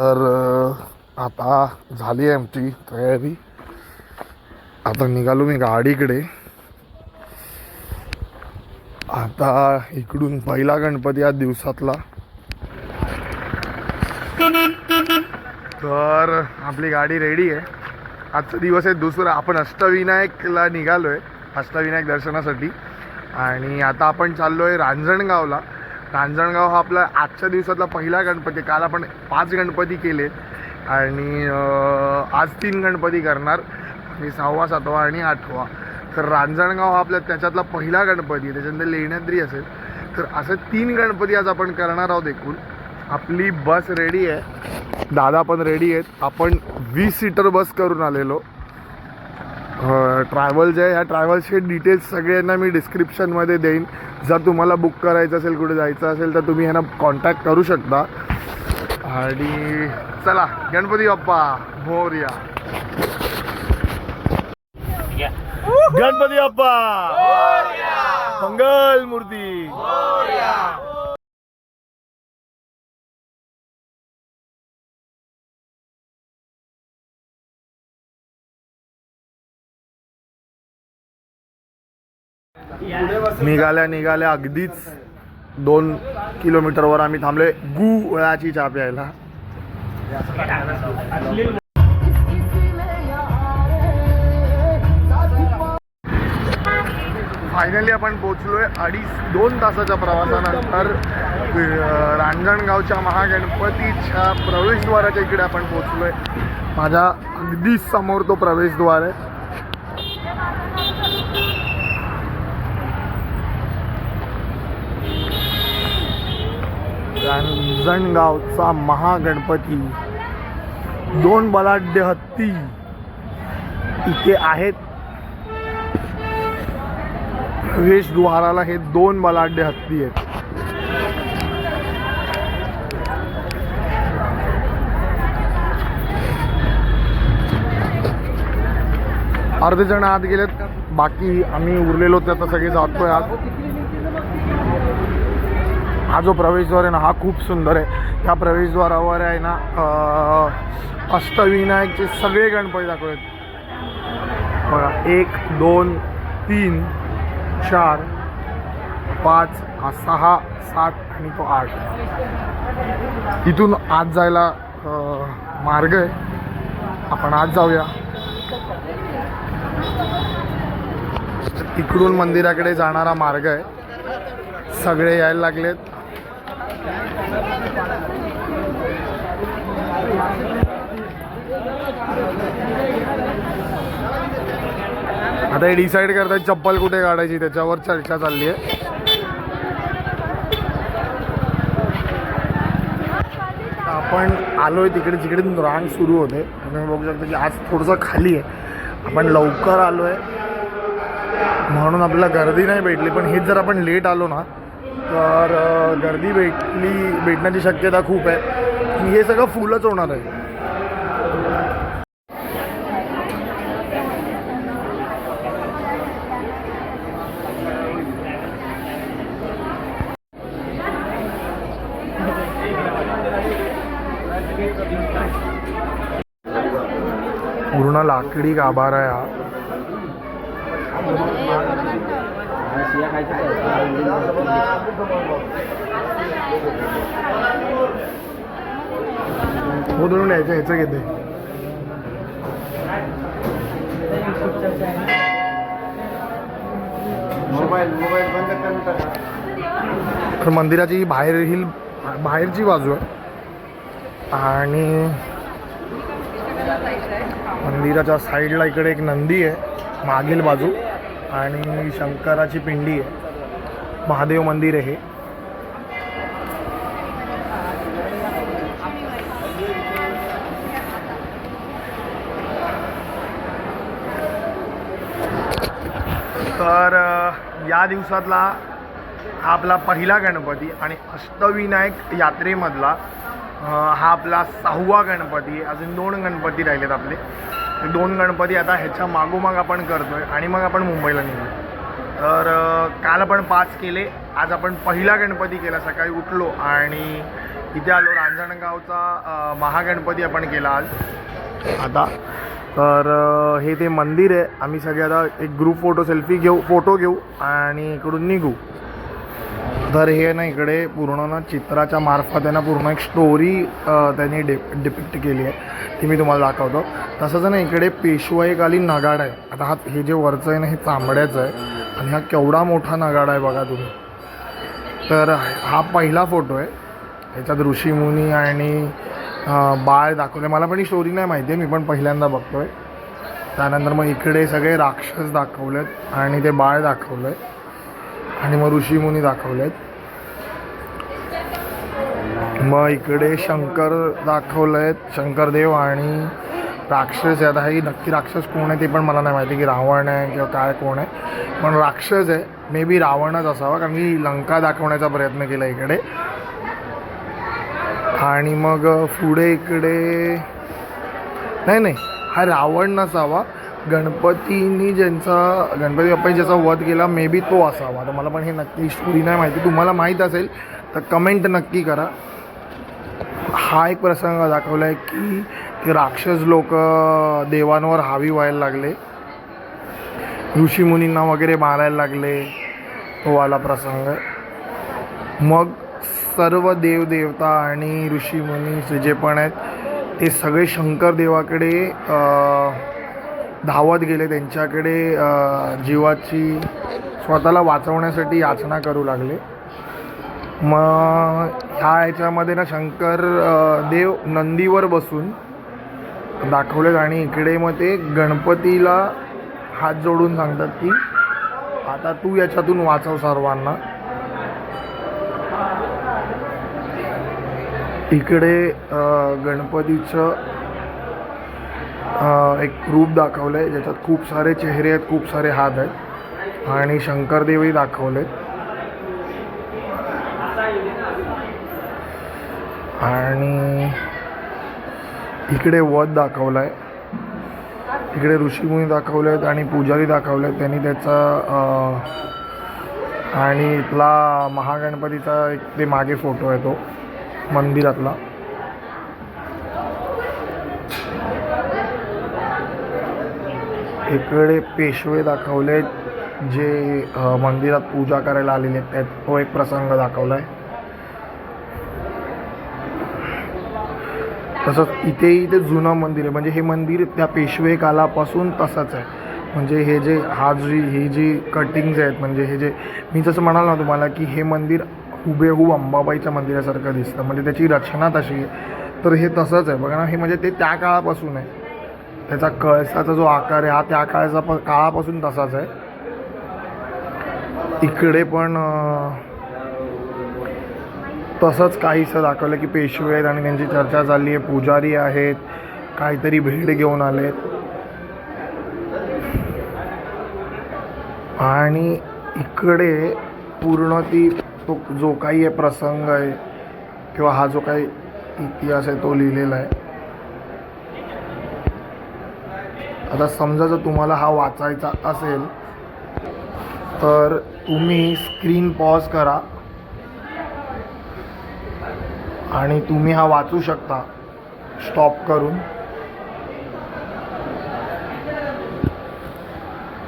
तर आता झाली आहे आमची तयारी. आता निघालो मी गाडीकडे. आता इकडून पहिला गणपती आज दिवसातला. तर आपली गाडी रेडी आहे. आजचा दिवस आहे दुसरा. आपण अष्टविनायकला निघालो आहे अष्टविनायक दर्शनासाठी. आणि आता आपण चाललो आहे रांजणगावला. रांजणगाव हा आपला आजच्या दिवसातला पहिला गणपती काल आपण पाच गणपती केले आणि आज तीन गणपती करणार. आणि सहावा सातवा आणि आठवा. तर रांजणगाव हा आपल्या त्याच्यातला पहिला गणपती आहे त्याच्यानंतर लेण्याद्री असेल. तर असं तीन गणपती आज आपण करणार आहोत एकूण. आपली बस रेडी आहे. दादा पण रेडी आहेत. आपण वीस सीटर बस करून आलेलो. ट्रॅव्हल जे आहे ह्या ट्रॅव्हल्सचे डिटेल्स सगळ्यांना मी डिस्क्रिप्शनमध्ये देईन. जर तुम्हाला बुक करायचं असेल कुठे जायचं असेल तर तुम्ही ह्यांना कॉन्टॅक्ट करू शकता. आणि चला गणपती बाप्पा मोरया. गणपती बाप्पा! मंगल मूर्ती निघाल्या निघाल्या अगदीच दोन किलोमीटरवर आम्ही थांबलोय गु वळाची चहा प्यायला. फायनली आपण पोचलोय अडीच दोन तासाच्या प्रवासानंतर रांजणगावच्या महागणपतीच्या प्रवेशद्वाराच्या इकडे आपण पोचलोय माझ्या अगदी समोर तो प्रवेशद्वार आहे. रांजणगावचा महागणपती. दोन बलाढ्य हत्ती इथे आहेत. प्रवेशद्वाराला हे दोन बलाढ्य हत्ती आहेत. अर्धे जण आत गेलेत बाकी आम्ही उरलेलो ते आता सगळे जातोय आज हा जो प्रवेशद्वार आहे ना हा खूप सुंदर आहे. या प्रवेशद्वारावर आहे ना अष्टविनायकचे सगळे गणपती दाखवलेत. बघा एक दोन तीन चार पाच हा सहा सात आणि तो आठ. इथून आत जायला मार्ग आहे. आपण आत जाऊया. इकडून मंदिराकडे जाणारा मार्ग आहे. सगळे यायला लागलेत. आता हे डिसाईड करताय चप्पल कुठे काढायची त्याच्यावर चर्चा चालली आहे. आपण आलोय तिकडे जिकडे रांग सुरू होते. तुम्ही बघू शकता की आज थोडंसं खाली आहे. आपण लवकर आलोय. म्हणून आपल्याला गर्दी नाही भेटली पण हेच जर आपण लेट आलो ना तर गर्दी भेट भेटली भेटण्याची शक्यता खूप आहे. आणि हे सगळं फुलच होणार आहे. पूर्ण लाकडी गाभारा आहे हा. उधळून यायचं ह्याचं घेते. मोबाईल मोबाईल बंद करून टाका तर मंदिराची ही बाहेर ही बाहेरची बाजू आहे. आणि मंदिराच्या साईडला इकडे एक नंदी आहे मागील बाजू. आणि शंकराची पिंडी आहे. महादेव मंदिर आहे तर या दिवसातला हा आपला पहिला गणपती आणि अष्टविनायक यात्रेमधला हा आपला सहावा गणपती अजून दोन गणपती राहिलेत आपले. दोन गणपती आता ह्याच्या मागोमाग आपण करतो आहे आणि मग आपण मुंबईला निघू. तर काल आपण पाच केले आज आपण पहिला गणपती केला. सकाळी उठलो आणि इथे आलो. रांजणगावचा महागणपती आपण केला आज. आता तर हे ते मंदिर आहे. आम्ही सगळे आता एक ग्रुप फोटो सेल्फी घेऊ फोटो घेऊ आणि इकडून निघू. तर हे ना इकडे पूर्ण ना चित्राच्या मार्फत आहे ना पूर्ण एक स्टोरी त्यांनी डे डिपिक्ट केली आहे. ती मी तुम्हाला दाखवतो. तसंच आहे ना इकडे पेशवाईकालीन नगाडा आहे. आता हा हे जे वरचं आहे ना हे तांबड्याचं आहे. आणि हा केवढा मोठा नगाडा आहे बघा तुम्ही. तर हा पहिला फोटो आहे. ह्याच्यात ऋषीमुनी आणि बाळ दाखवले मला पण ही स्टोरी नाही माहिती आहे मी पण पहिल्यांदा बघतो आहे त्यानंतर मग इकडे सगळे राक्षस दाखवलेत आणि ते बाळ दाखवलं आहे आणि मग ऋषीमुनी दाखवलेत. मग इकडे शंकर दाखवलेत. शंकरदेव आणि राक्षस आहे आता हे नक्की राक्षस कोण आहे ते पण मला नाही माहिती की रावण आहे किंवा काय कोण आहे. पण राक्षस आहे. मे बी रावणच असावा कारण की लंका दाखवण्याचा प्रयत्न केला इकडे. आणि मग पुढे इकडे नाही नाही. हा रावण नसावा गणपतींनी ज्यांचा गणपती बाप्पाने ज्याचा वध केला मे बी तो असावा. तर मला पण हे नक्की स्टोरी नाही माहिती. तुम्हाला माहीत असेल तर कमेंट नक्की करा. हा एक प्रसंग दाखवला आहे की ते राक्षस लोक देवांवर हावी व्हायला लागले. ऋषीमुनींना वगैरे मारायला लागले. तो वाला प्रसंग. मग सर्व देवदेवता आणि ऋषीमुनी जे पण आहेत ते सगळे शंकर देवाकडे धावत गेले. त्यांच्याकडे जीवाची स्वतःला वाचवण्यासाठी याचना करू लागले. मग ह्या ह्याच्यामध्ये ना शंकर देव नंदीवर बसून दाखवलेत आणि इकडे मग ते गणपतीला हात जोडून सांगतात की आता तू याच्यातून वाचव सर्वांना. इकडे गणपतीचं एक रूप दाखवलं आहे ज्याच्यात खूप सारे चेहरे आहेत खूप सारे हात आहेत आणि शंकरदेवही दाखवले आणि इकडे वध दाखवला आहे इकडे ऋषीमुनी दाखवले आहेत आणि पुजारी दाखवले आहेत त्यांनी त्याचा आणि इथला महागणपतीचा एक ते मागे फोटो आहे तो. मंदिरातला. इकडे पेशवे दाखवले जे मंदिरात पूजा करायला आलेले आहेत त्यात तो एक प्रसंग दाखवला आहे तसंच इथेही ते जुनं मंदिर आहे. म्हणजे हे मंदिर त्या पेशवे कालापासून तसंच आहे. म्हणजे हे जे हा जी ही जी कटिंग्ज आहेत म्हणजे हे जे मी जसं म्हणाल ना तुम्हाला की हे मंदिर हुबेहूब अंबाबाईच्या मंदिरासारखं दिसतं. म्हणजे त्याची रचना तशी आहे. तर हे तसंच आहे. बघा ना हे म्हणजे ते त्या काळापासून आहे. त्याचा कळसाचा जो आकार आहे हा त्या काळाचा प काळापासून तसाच आहे. इकडे पण तसंच काहीसं दाखवलं की पेशवे आहेत आणि त्यांची चर्चा चालली आहे. पुजारी आहेत. काहीतरी भेट घेऊन आलेत. आणि इकडे पूर्ण ती तो जो काही आहे प्रसंग आहे किंवा हा जो काही इतिहास आहे तो लिहिलेला आहे. आता समजा जर तुम्हाला हा वाचायचा असेल तर तुम्ही स्क्रीन पॉज करा आणि तुम्ही हा वाचू शकता. स्टॉप करून.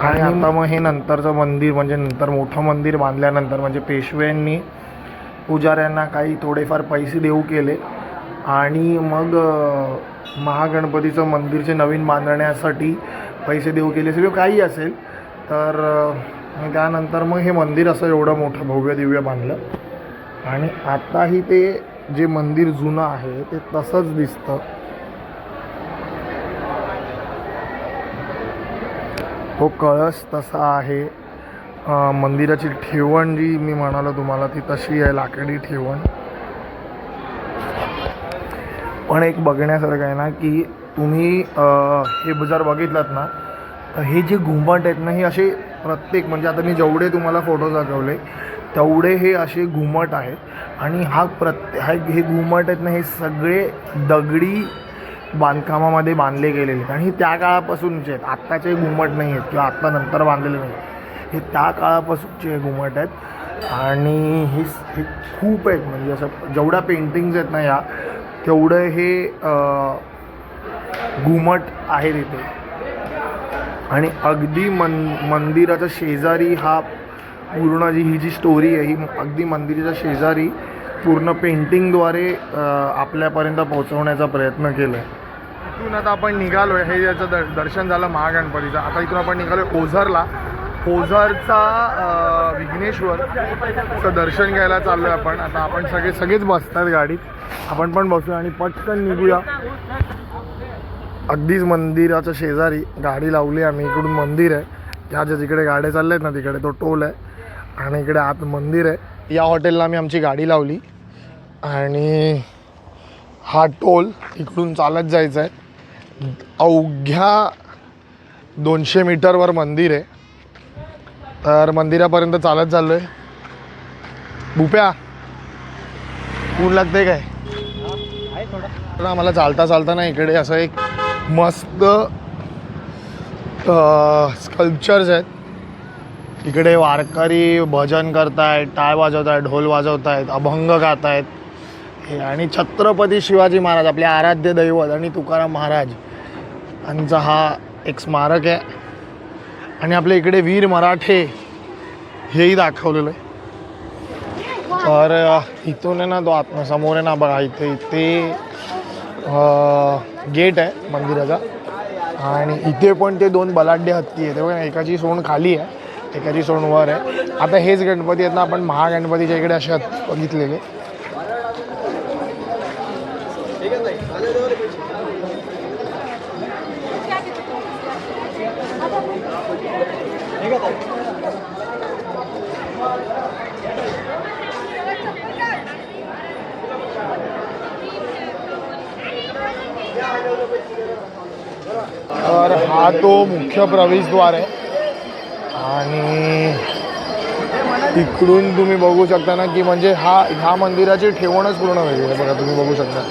आणि आता मग हे नंतरचं मंदिर म्हणजे नंतर मोठं मंदिर बांधल्यानंतर म्हणजे पेशव्यांनी पुजाऱ्यांना काही थोडेफार पैसे देऊ केले. आणि मग महागणपतीचं मंदिरचे नवीन बांधण्यासाठी पैसे देऊ केले. सगळं काही असेल तर त्यानंतर मग हे मंदिर असं एवढं मोठं भव्य दिव्य बांधलं. आणि आताही ते जे मंदिर जुनं आहे ते तसंच दिसतं. हो कळस तसा आहे. मंदिराची ठेवण जी मी म्हणालो तुम्हाला ती तशी आहे लाकडी ठेवण. पण एक बघण्यासारखं आहे ना की तुम्ही हे जर बघितलात ना तर हे जे घुमट आहेत ना हे असे प्रत्येक म्हणजे आता मी जेवढे तुम्हाला फोटो दाखवले तेवढे हे असे घुमट आहेत. आणि हा प्रत्ये हा हे घुमट आहेत ना हे सगळे दगडी बांधकामामध्ये बांधले गेलेले आहेत. आणि हे त्या काळापासूनचे आहेत. आत्ताचे घुमट नाही आहेत किंवा आत्ता नंतर बांधलेले नाही हे त्या काळापासूनचे घुमट आहेत. आणि हे हे खूप आहेत. म्हणजे असं जेवढ्या पेंटिंग्ज आहेत ना या तेवढं हे घुमट आहे तिथे. आणि अगदी मन मंदिराच्या शेजारी हा पूर्ण जी ही जी स्टोरी आहे ही अगदी मंदिराच्या शेजारी पूर्ण पेंटिंगद्वारे आपल्यापर्यंत पोहोचवण्याचा प्रयत्न केला आहे इथून आता आपण निघालो आहे हे याचं दर दर्शन झालं महागणपतीचं. आता इथून आपण निघालो ओझरला. ओझरचा विघ्नेश्वर. विघ्नेश्वरचं दर्शन घ्यायला चाललो आहे आपण. आता आपण सगळे सगळेच बसतात गाडीत. आपण पण बसूया आणि पटकन निघूया. अगदीच मंदिराच्या शेजारी गाडी लावली आम्ही. इकडून मंदिर आहे. ह्या ज्या जिकडे गाड्या चालल्या आहेत ना तिकडे तो टोल आहे. आणि इकडे आत मंदिर आहे. या हॉटेलला आम्ही आमची गाडी लावली. आणि हा टोल इकडून चालत जायचा आहे अवघ्या दोनशे मीटरवर मंदिर आहे. तर मंदिरापर्यंत चालत चाललो आहे भुप्या ऊन लागते काय? तर आम्हाला चालता चालता ना इकडे असं एक मस्त स्कल्पचर्स आहेत. इकडे वारकरी भजन करतायत टाळ वाजवतायत ढोल वाजवतायत अभंग गातायत. हे आणि छत्रपती शिवाजी महाराज आपले आराध्य दैवत आणि तुकाराम महाराज. यांचा हा एक स्मारक आहे. आणि आपल्या इकडे वीर मराठे हेही दाखवलेलं आहे. तर इथून आहे ना तो आत्म समोर आहे ना बघा इथे इथे गेट आहे मंदिराचा. आणि इथे पण ते दोन बलाढ्य हत्ती आहे तेव्हा एकाची सोंड खाली आहे एकाची सोंड वर आहे. आता हेच गणपती आहेत ना आपण महागणपतीच्या इकडे असे बघितलेले. तर हा तो मुख्य प्रवेशद्वार आहे. आणि इकडून तुम्ही बघू शकता ना की म्हणजे हा ह्या मंदिराची ठेवणच पूर्ण वेगळी आहे. बघा तुम्ही बघू शकता.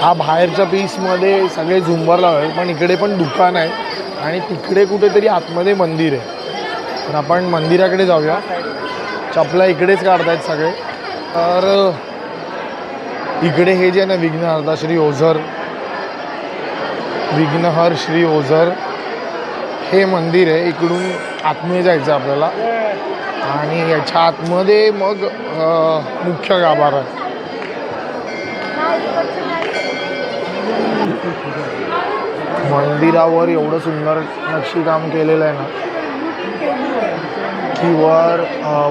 हा बाहेरच्या पीसमध्ये सगळे झुंबर लावले पण इकडे पण दुकान आहे. आणि तिकडे कुठेतरी आतमध्ये मंदिर आहे. तर आपण मंदिराकडे जाऊया. चपला इकडेच काढतायत सगळे. तर इकडे हे जे आहे ना विघ्नहर्ता श्री ओझर. विघ्नहर श्री ओझर. हे मंदिर आहे इकडून आतमध्ये जायचं आपल्याला. आणि याच्या आतमध्ये मग मुख्य गाभारा आहे. मंदिरावर एवढं सुंदर नक्षीकाम केलेलं आहे ना. पाठीवर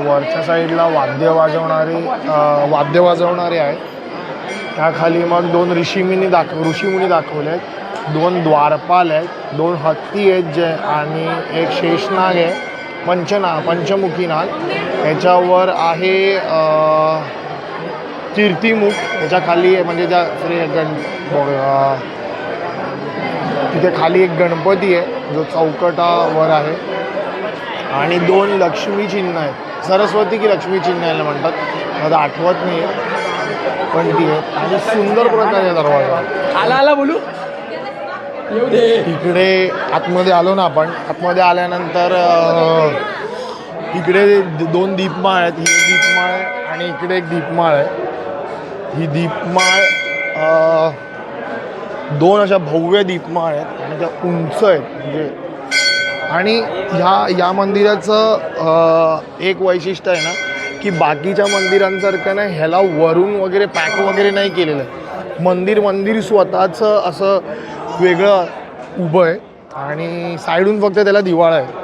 वरच्या साईडला वाद्य वाजवणारे वाद्य वाजवणारे आहेत त्याखाली मग दोन ऋषीमुनी दाखव ऋषीमुनी दाखवले आहेत दोन द्वारपाल आहेत दोन हत्ती आहेत जे आणि एक शेषनाग आहे पंचना पंचमुखी नाग याच्यावर आहे अ, कीर्तिमुख. खाली आहे म्हणजे त्या गण तिथे खाली एक गणपती आहे जो चौकटावर आहे. आणि दोन लक्ष्मी चिन्ह आहेत. सरस्वती की लक्ष्मी चिन्ह याला म्हणतात. मला आठवत नाही आहे पण ती आहे. आणि सुंदर प्रकारे दरवाजा. आला आला बोलू. इकडे आतमध्ये आलो ना आपण. आतमध्ये आल्यानंतर इकडे दोन दीपमाळ आहेत. ही दीपमाळ आहे आणि इकडे एक दीपमाळ आहे. ही दीपमाळ दोन अशा भव्य दीपमाळ आहेत. आणि त्या उंच आहेत. म्हणजे आणि ह्या या मंदिराचं एक वैशिष्ट्य आहे ना की बाकीच्या मंदिरांसारखं ना ह्याला वरून वगैरे पॅक वगैरे नाही केलेलं आहे. मंदिर मंदिर स्वतःचं असं वेगळं उभं आहे आणि साईडून फक्त त्याला दिवाळा आहे.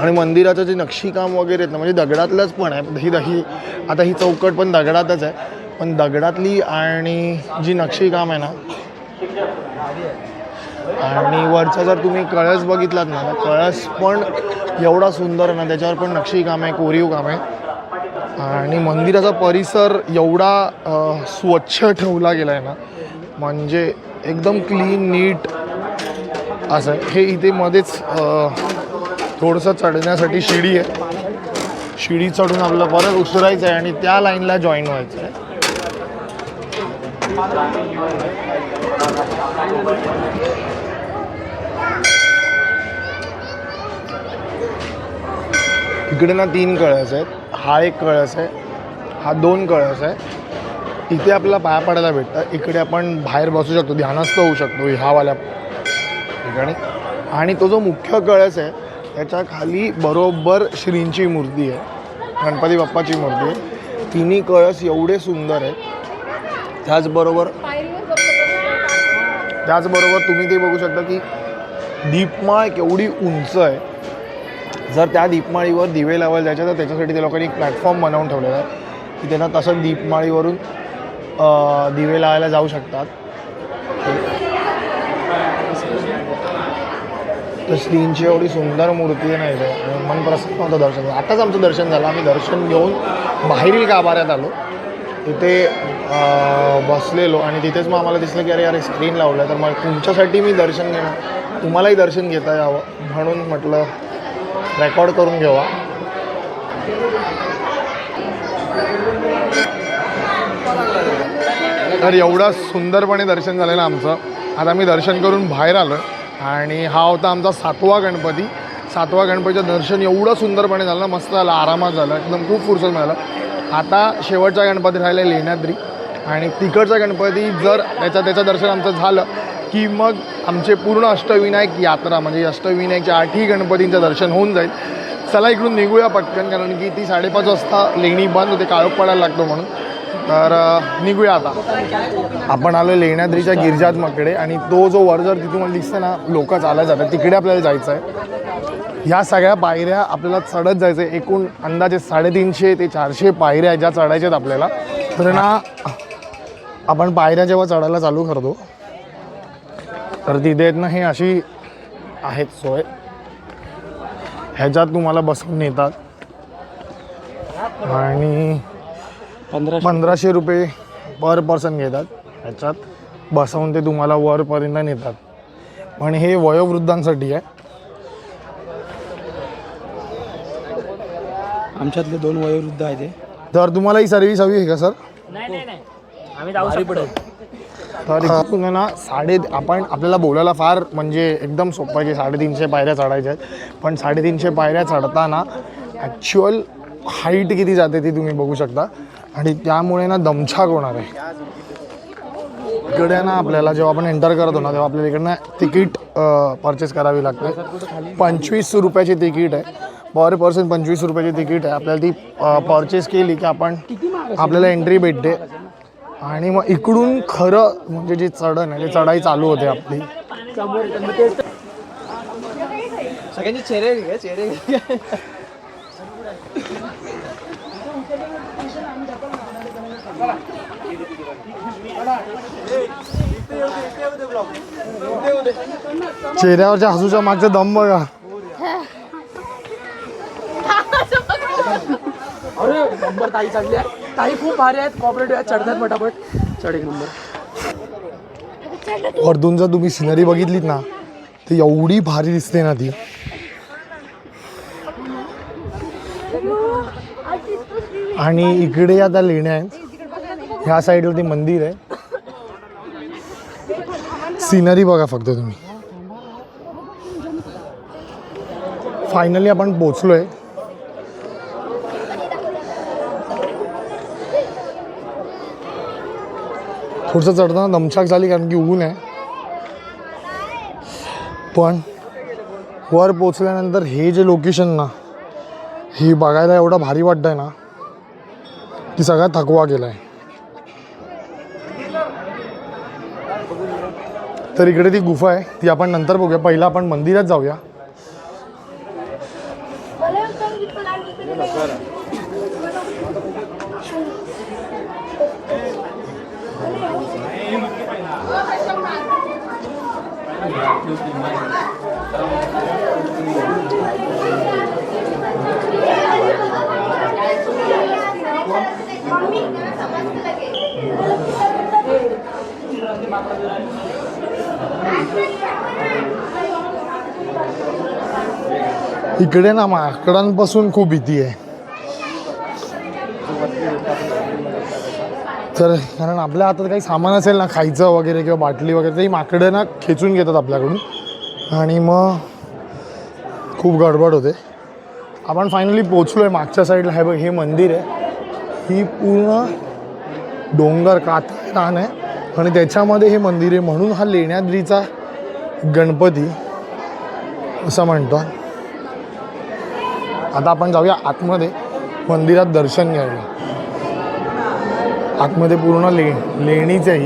आणि मंदिराचं जे नक्षीकाम वगैरे आहेत ना म्हणजे दगडातलंच पण आहे. ही ही आता ही चौकट पण दगडातच आहे. पण दगडातली आणि जी नक्षीकाम आहे ना आणि वरचा जर तुम्ही कळस बघितलात ना तर कळस पण एवढा सुंदर आहे ना त्याच्यावर पण नक्षीकाम आहे कोरीव काम आहे. आणि मंदिराचा परिसर एवढा स्वच्छ ठेवला गेला आहे ना म्हणजे एकदम क्लीन नीट असं आहे. हे इथे मध्येच थोडंसं चढण्यासाठी शिडी आहे. शिडी चढून आपलं परत उतरायचं आहे आणि त्या लाईनला जॉईन व्हायचं आहे. इकडे ना तीन कळस आहेत. हा एक कळस आहे. हा दोन कळस आहे. इथे आपल्याला पाया पडायला भेटतं इकडे आपण बाहेर बसू शकतो. ध्यानस्थ होऊ शकतो ह्यावाल्या ठिकाणी. आणि तो जो मुख्य कळस आहे त्याच्याखाली बरोबर श्रींची मूर्ती आहे. गणपती बाप्पाची मूर्ती आहे. तिन्ही कळस एवढे सुंदर आहेत. त्याचबरोबर त्याचबरोबर तुम्ही ते बघू शकता की दीपमाळ केवढी उंच आहे. जर त्या दीपमाळीवर दिवे लावायला जायचे तर त्याच्यासाठी त्या लोकांनी एक प्लॅटफॉर्म बनवून ठेवलेला आहे. की त्यांना तसं दीपमाळीवरून दिवे लावायला जाऊ शकतात. तर श्रींची एवढी सुंदर मूर्ती आहे ना इथे. मन प्रसन्न होतं दर्शन. घेऊन. आताच आमचं दर्शन झालं. आम्ही दर्शन घेऊन बाहेरील गाभाऱ्यात आलो. तिथे बसलेलो आणि तिथेच मग आम्हाला दिसलं की अरे अरे स्क्रीन लावलं तर मग तुमच्यासाठी मी दर्शन घेणं तुम्हालाही दर्शन घेता यावं म्हणून म्हटलं रेकॉर्ड करून घ्यावा तर एवढं सुंदरपणे दर्शन झालेलं आमचं. आता मी दर्शन करून बाहेर आलो आणि हा होता आमचा सातवा गणपती. सातवा गणपतीचं दर्शन एवढं सुंदरपणे झालं मस्त झालं आरामात झालं एकदम खूप फुरसत मिळालं. आता शेवटचा गणपती राहिला लेण्याद्री. आणि तिकडचा गणपती जर त्याचं त्याचं दर्शन आमचं झालं की मग आमचे पूर्ण अष्टविनायक यात्रा म्हणजे अष्टविनायकच्या आठही गणपतींचं दर्शन होऊन जाईल. चला इकडून निघूया पटकन कारण की ती साडेपाच वाजता लेणी बंद होते काळोख पडायला लागतो म्हणून. तर निघूया आता. आपण आलो लेण्याद्रीच्या गिरिजात्मकडे आणि तो जो वर जर तिथून मला दिसतं ना लोक चालत जातात. तिकडे आपल्याला जायचं आहे ह्या सगळ्या पायऱ्या आपल्याला चढत जायचं आहे एकूण अंदाजे साडेतीनशे ते चारशे पायऱ्या आहेत ज्या चढायच्या आहेत आपल्याला. तर ना आपण पायऱ्या जेव्हा चढायला चालू करतो तर तिथे आहेत ना हे अशी आहेत सोय. ह्याच्यात तुम्हाला बसवून येतात आणि पंधरा पंधराशे रुपये पर पर्सन घेतात. ह्याच्यात बसवून ते तुम्हाला वरपर्यंत नेतात. पण हे वयोवृद्धांसाठी आहे. आमच्यातले दोन वयोवृद्ध आहे ते तर तुम्हाला ही सर्व्हिस हवी आहे का सर? तर ना साडे आपण आपल्याला बोलायला फार म्हणजे एकदम सोपं आहे की साडेतीनशे पायऱ्या चढायच्या आहेत. पण साडेतीनशे पायऱ्या चढताना ॲक्च्युअल हाईट किती जाते ती तुम्ही बघू शकता. आणि त्यामुळे ना दमछाक होणार आहे. इकडे ना आपल्याला जेव्हा आपण एंटर करतो ना तेव्हा आपल्याला इकडनं तिकीट परचेस करावी लागते. पंचवीस रुपयाची तिकीट आहे. पर पर्सन पंचवीस रुपयाची तिकीट आहे. आपल्याला ती परचेस केली की आपण आपल्याला एंट्री भेटते. आणि मग इकडून खरं म्हणजे जी चढण आहे ती चढाई चालू होते आपली. सगळ्यांचे चेहरे चेहरे चेहऱ्यावरच्या हसूच्या मागचा दम बघा. अरे नंबर ताई चढली आहे ताई खूप भारी आहेत. कॉपरेटिव्ह आहेत. चढतात पटापट. चढ एक नंबर वरतून जर तुम्ही सिनरी बघितलीत ना ती एवढी भारी दिसते ना ती. आणि इकडे आता लेण्या आहेत. ह्या साईडवरती मंदिर आहे. सिनरी बघा फक्त तुम्ही. फायनली आपण पोचलोय पुढचं चढताना दमछाक झाली कारण की ऊन आहे. पण वर पोचल्यानंतर हे जे लोकेशन ना हे बघायला एवढं भारी वाटतंय ना की सगळा थकवा गेलाय. तर इकडे ती गुफा आहे ती आपण नंतर बघूया. पहिला आपण मंदिरात जाऊया. इकडे ना माकडांपासून खूप भीती आहे. तर कारण आपल्या हातात काही सामान असेल ना खायचं वगैरे किंवा बाटली वगैरे तरी माकडं ना खेचून घेतात आपल्याकडून. आणि मग खूप गडबड होते. आपण फायनली पोचलो आहे मागच्या साईडला हे बघ हे मंदिर आहे. ही पूर्ण डोंगर कात रान आहे. आणि त्याच्यामध्ये हे मंदिर आहे. म्हणून हा लेण्याद्रीचा गणपती असं म्हणतो. आता आपण जाऊया आतमध्ये. मंदिरात दर्शन घ्यायला. आतमध्ये पूर्ण ले लेणीच आहे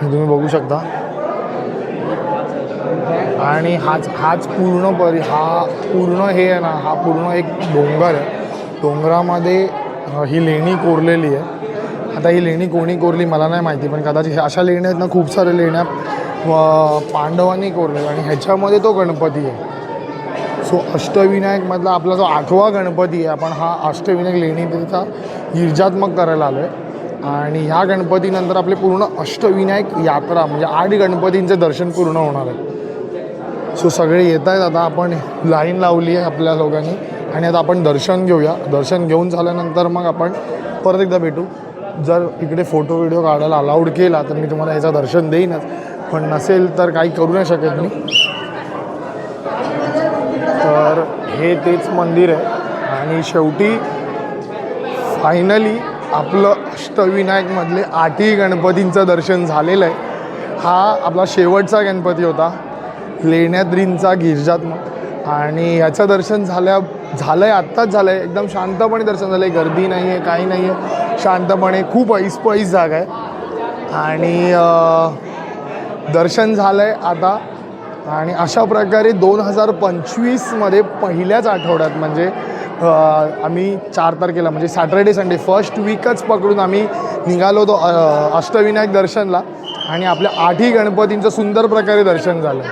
ही तुम्ही बघू शकता. आणि हाच हाच पूर्ण परि हा पूर्ण हे आहे ना हा पूर्ण एक डोंगर आहे. डोंगरामध्ये ही लेणी कोरलेली आहे. आता ही लेणी कोणी कोरली मला नाही माहिती पण कदाचित अशा लेण्या आहेत ना खूप साऱ्या लेण्या पांडवांनी कोरलेल्या. आणि ह्याच्यामध्ये तो गणपती आहे. सो अष्टविनायकमधला आपला जो आठवा गणपती आहे आपण हा अष्टविनायक लेणीचा गिरजात्मक करायला आलो आहे आणि ह्या गणपतीनंतर आपले पूर्ण अष्टविनायक यात्रा म्हणजे आठ गणपतींचे दर्शन पूर्ण होणार आहे. सो सगळे येत आहेत आता आपण लाईन लावली आहे आपल्या लोकांनी आणि आता आपण दर्शन घेऊया. दर्शन घेऊन झाल्यानंतर मग आपण परत एकदा भेटू. जर इकडे फोटो व्हिडिओ काढायला अलाउड केला तर मी तुम्हाला याचं दर्शन देईनच. पण नसेल तर काही करू नाही शकत मी. तर हे तेच मंदिर आहे. आणि शेवटी फायनली आपलं अष्टविनायकमधले आठही गणपतींचं दर्शन झालेलं आहे. हा आपला शेवटचा गणपती होता. लेण्याद्रींचा गिरजात्मक आणि याचं दर्शन झाल्या झालं आहे आत्ताच झालं आहे एकदम शांतपणे दर्शन झालं आहे गर्दी नाही आहे काही नाही आहे शांतपणे खूप ऐसपैस जागा आहे. आणि दर्शन झालं आहे आता आणि अशा प्रकारे दोन हजार पंचवीसमध्ये पहिल्याच आठवड्यात म्हणजे आम्ही चार तारखेला म्हणजे सॅटर्डे संडे फर्स्ट वीकच पकडून आम्ही निघालो होतो अष्टविनायक दर्शनला. आणि आपल्या आठही गणपतींचं सुंदर प्रकारे दर्शन झालं.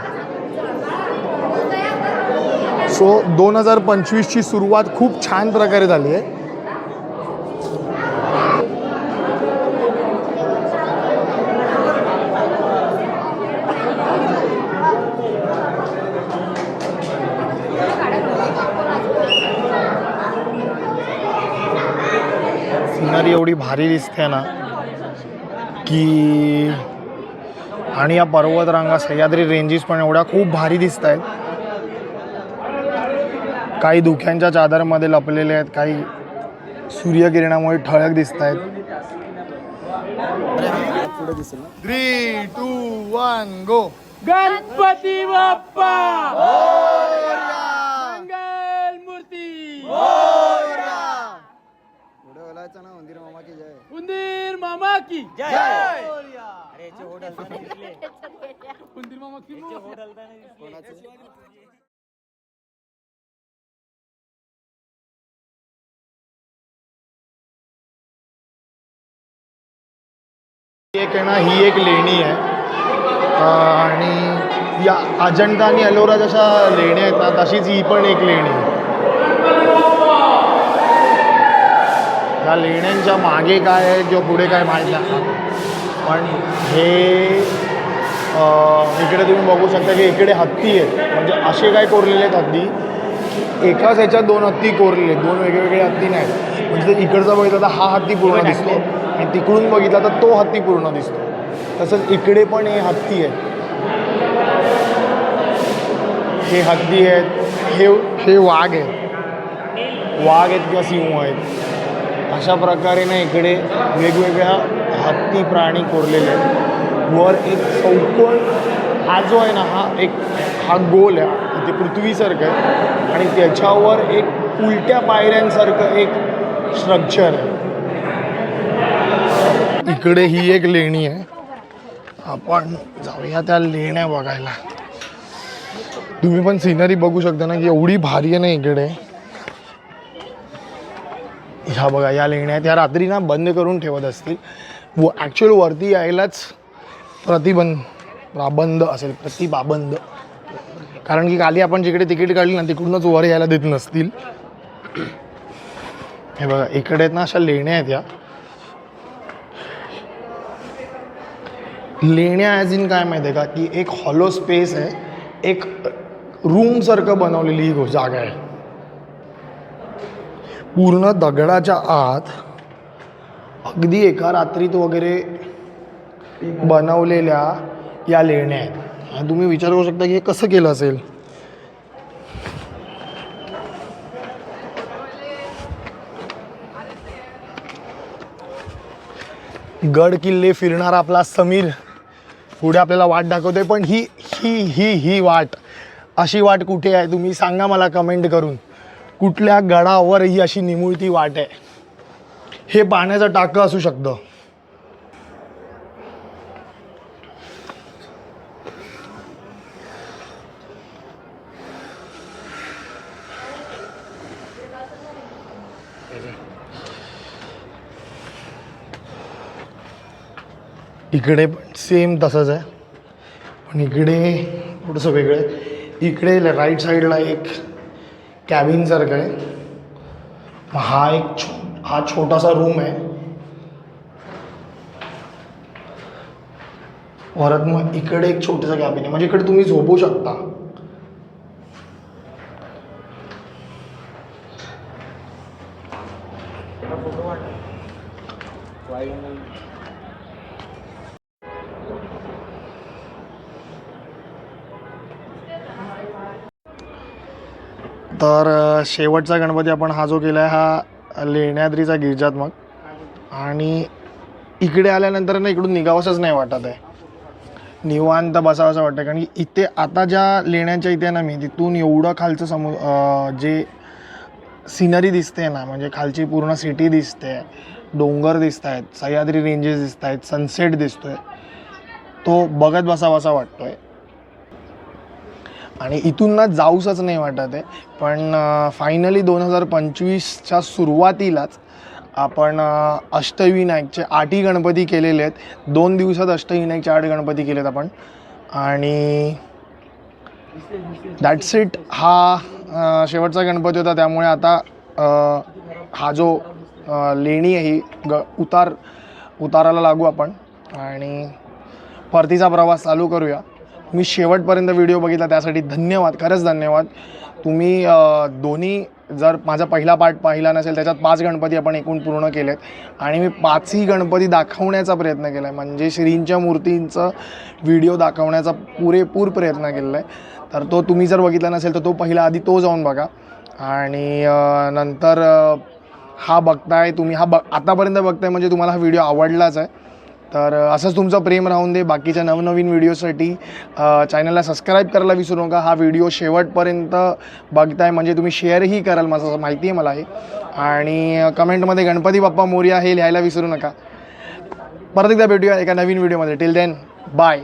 सो दोन हजार पंचवीसची सुरुवात खूप छान प्रकारे झाली आहे सिनरी एवढी भारी दिसते ना की आणि या पर्वतरांगा सह्याद्री रेंजेस पण एवढ्या खूप भारी दिसत आहेत. काही धुक्यांच्या चादरमध्ये लपलेले आहेत काही सूर्यकिरणामुळे ठळक दिसत आहेत. Three two one go Ganpati Bappa Mangal Murti पुढे बोलायचं ना मंदिर मामा की जय उंदीर मामा की जय। उंदीर मामा की एक आहे ना ही एक लेणी आहे. आणि या अजंठा आणि अलोरा जशा लेण्या आहेत ना तशीच ही पण एक लेणी आहे. या लेण्यांच्या मागे काय आहे किंवा पुढे काय माहीत नाही पण हे इकडे तुम्ही बघू शकता की इकडे हत्ती आहेत. म्हणजे असे काय कोरलेले आहेत हत्ती की एकाच ह्याच्यात दोन हत्ती कोरलेले आहेत. दोन वेगवेगळे हत्ती नाहीत म्हणजे जर इकडचा बघितला तर हा हत्ती पूर्ण दिसतो आणि तिकडून बघितला तर तो हत्ती पूर्ण दिसतो. तसंच इकडे पण हे हत्ती आहेत. हे हत्ती आहेत. हे हे वाघ आहेत. वाघ आहेत किंवा सिंह आहेत. अशा प्रकारे ना इकडे वेगवेगळ्या हत्ती प्राणी कोरलेले आहेत. वर एक चौकोन हा जो आहे ना हा एक हा गोल आहे. ते पृथ्वीसारखं आहे. आणि त्याच्यावर एक उलट्या पायऱ्यांसारखं एक स्ट्रक्चर आहे. इकडे ही एक लेणी आहे. आपण जाऊया त्या लेण्या बघायला. तुम्ही पण सिनरी बघू शकता ना की एवढी भारी आहे ना इकडे. ह्या बघा या लेण्या आहेत. या रात्री ना बंद करून ठेवत असतील. व ॲक्च्युअल वरती यायलाच प्रतिबंध प्राबंध असेल प्रतिपाबंध कारण की खाली आपण जिकडे तिकीट काढली ना तिकडूनच वर यायला देत नसतील. हे बघा इकडे आहेत ना अशा लेण्या आहेत या. लेण्या ॲज इन काय माहिती आहे का? की एक हॉलो स्पेस आहे. एक रूमसारखं बनवलेली ही जागा आहे. पूर्ण दगडाच्या आत अगदी एका रात्रीत वगैरे बनवलेल्या या लेण्या आहेत. तुम्ही विचार करू शकता की हे कसं केलं असेल? गड किल्ले फिरणारा आपला समीर पुढे आपल्याला वाट दाखवतोय पण ही ही ही ही वाट अशी वाट कुठे आहे? तुम्ही सांगा मला कमेंट करून. कुठल्या गडावर ही अशी निमुळती वाट आहे? हे पाण्याचं टाकं असू शकतं. इकडे पण सेम तसंच आहे. पण इकडे थोडंसं वेगळं आहे. इकडे राईट साईडला एक कॅबिनसारखं आहे हा एक छो हा छोटासा रूम आहे परत मग इकडे एक छोटंसं कॅबिन आहे म्हणजे इकडे तुम्ही झोपू शकता। तर शेवटचा गणपती आपण हा जो केला आहे हा लेण्याद्रीचा गिरिजात्मक आणि इकडे आल्यानंतर ना इकडून निघावंसंच नाही वाटत आहे. निवांत बसावंसं वाटतं कारण की इथे आता ज्या लेण्याच्या इथे ना मी तिथून एवढं खालचं समु जे सिनरी दिसते ना म्हणजे खालची पूर्ण सिटी दिसते डोंगर दिसत आहेत सह्याद्री रेंजेस दिसत आहेत सनसेट दिसतोय तो बघत बसावासा वाटतोय. आणि इथून ना जाऊसच नाही वाटत आहे. पण फायनली दोन हजार पंचवीसच्या सुरुवातीलाच आपण अष्टविनायकचे आठही गणपती केलेले आहेत. दोन दिवसात अष्टविनायकचे आठ गणपती केलेत आपण. आणि दॅट्स इट हा शेवटचा गणपती होता. त्यामुळे आता हा जो लेणी आहे ही ग उतार उताराला लागू आपण. आणि परतीचा प्रवास चालू करूया. मी शेवटपर्यंत व्हिडिओ बघितला त्यासाठी धन्यवाद खरंच धन्यवाद. तुम्ही दोन्ही जर माझा पहिला पार्ट पाहिला नसेल त्याच्यात पाच गणपती आपण एकूण पूर्ण केलेत. आणि मी पाचही गणपती दाखवण्याचा प्रयत्न केला आहे म्हणजे श्रींच्या मूर्तींचं व्हिडिओ दाखवण्याचा पुरेपूर प्रयत्न केलेला आहे तर तो तुम्ही जर बघितला नसेल तर तो पहिला आधी तो जाऊन बघा. आणि नंतर हा बघताय तुम्ही हा ब आतापर्यंत बघताय म्हणजे तुम्हाला हा व्हिडिओ आवडलाच आहे. तर असंच तुमचं प्रेम राहून दे बाकीच्या नवनवीन व्हिडिओसाठी. चॅनलला सबस्क्राईब करायला विसरू नका. हा व्हिडिओ शेवटपर्यंत बघताय. म्हणजे तुम्ही शेअरही कराल माझं असं माहिती आहे मला हे. आणि कमेंटमध्ये गणपती बाप्पा मोर्या हे लिहायला विसरू नका. परत एकदा भेटूया एका नवीन व्हिडिओमध्ये. Till then bye